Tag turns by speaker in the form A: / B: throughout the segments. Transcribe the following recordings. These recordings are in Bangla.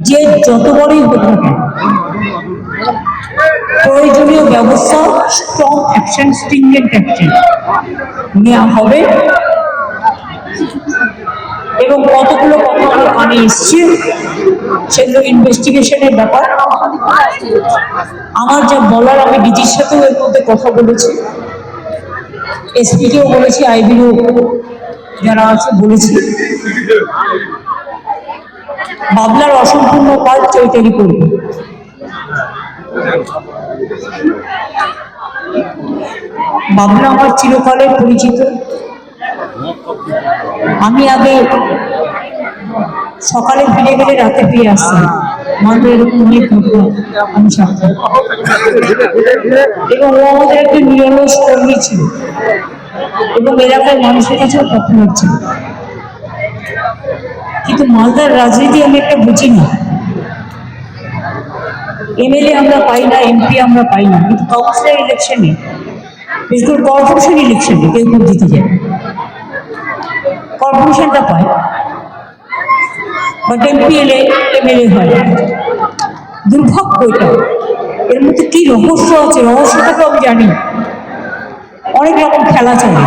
A: যে যত বড়ই হোক না প্রয়োজনীয় ব্যবস্থা স্ট্রং অ্যাকশন স্টিংগেন্ট অ্যাকশন নেওয়া হবে। এবং কতগুলো আমার এসছে সেগুলো ইনভেস্টিগেশনের ব্যাপার। আমার যা বলার, আমি ডিজির সাথেও এর মধ্যে কথা বলেছি। এসপিকেও বলেছি, আইবিরও যারা আছে বলেছি। বাবলার অসম্পূর্ণ কাজ চৈতালি করবে বাবলা আমার চিরকালের পরিচিত। আমি আগে সকালে ফিরে গেলে রাতে ফিরে আসতাম আমাদের এরকম অনেক ঘটনা আমি সাথে এবং ও কর্মী ছিল। এবং এলাকার মানুষের কাছেও পপুলার ছিল কিন্তু মালদার রাজনীতি আমি একটা বুঝি না। এমএলএ আমরা পাই না, এমপি আমরা পাই না। কিন্তু কাউন্সিলর ইলেকশনে বিশেষ করে কর্পোরেশন ইলেকশনে কেউ ভোট দিতে যায়। কর্পোরেশনটা পায়। বাট এমপি এলে এমএলএ হয়। দুর্ভাগ্য এটা। এর মধ্যে কি রহস্য আছে? রহস্যটা তো আমি জানি। অনেক রকম খেলা চলে।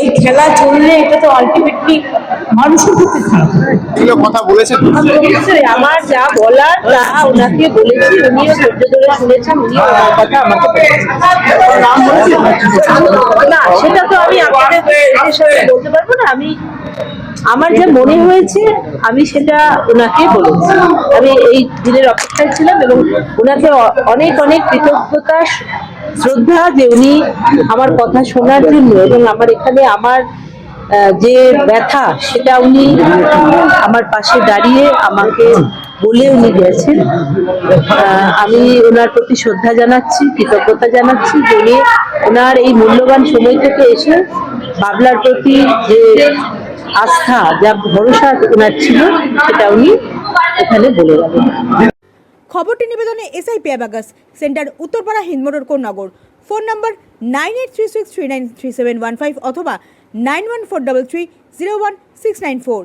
A: এই খেলা চললে এটা তো আলটিমেটলি মানুষের পক্ষে খারাপ।
B: কথা বলেছেন।
C: আমার যা বলার তা ওনাকে বলেছি উনিও ধৈর্য ধরে শুনেছেন উনিও কথা আমাকে। না, সেটা তো আমি বলতে পারব না। আমি, আমার যা মনে হয়েছে, আমি সেটা ওনাকে বলেছি। আমি এই দিনের অপেক্ষায় ছিলাম এবং ওনাকে অনেক অনেক কৃতজ্ঞতা, শ্রদ্ধা যে উনি আমার কথা শোনার জন্য এবং আমার এখানে আমার যে ব্যথা, সেটা উনি আমার পাশে দাঁড়িয়ে আমাকে বলে উনি গেছেন। আমি ওনার প্রতি শ্রদ্ধা জানাচ্ছি, কৃতজ্ঞতা জানাচ্ছি যে উনি ওনার এই মূল্যবান সময় থেকে এসে বাবলার প্রতি যে আস্থা, যা ভরসা ওনার ছিল, সেটা উনি এখানে বলে গেলেন।
D: খবরটি নিবেদনে SI পেয়াবাগাস centre Uttarpara Hindmotor Konnagar. Phone number nine eight three six three nine three seven one five অথবা nine one four double three zero one six nine four.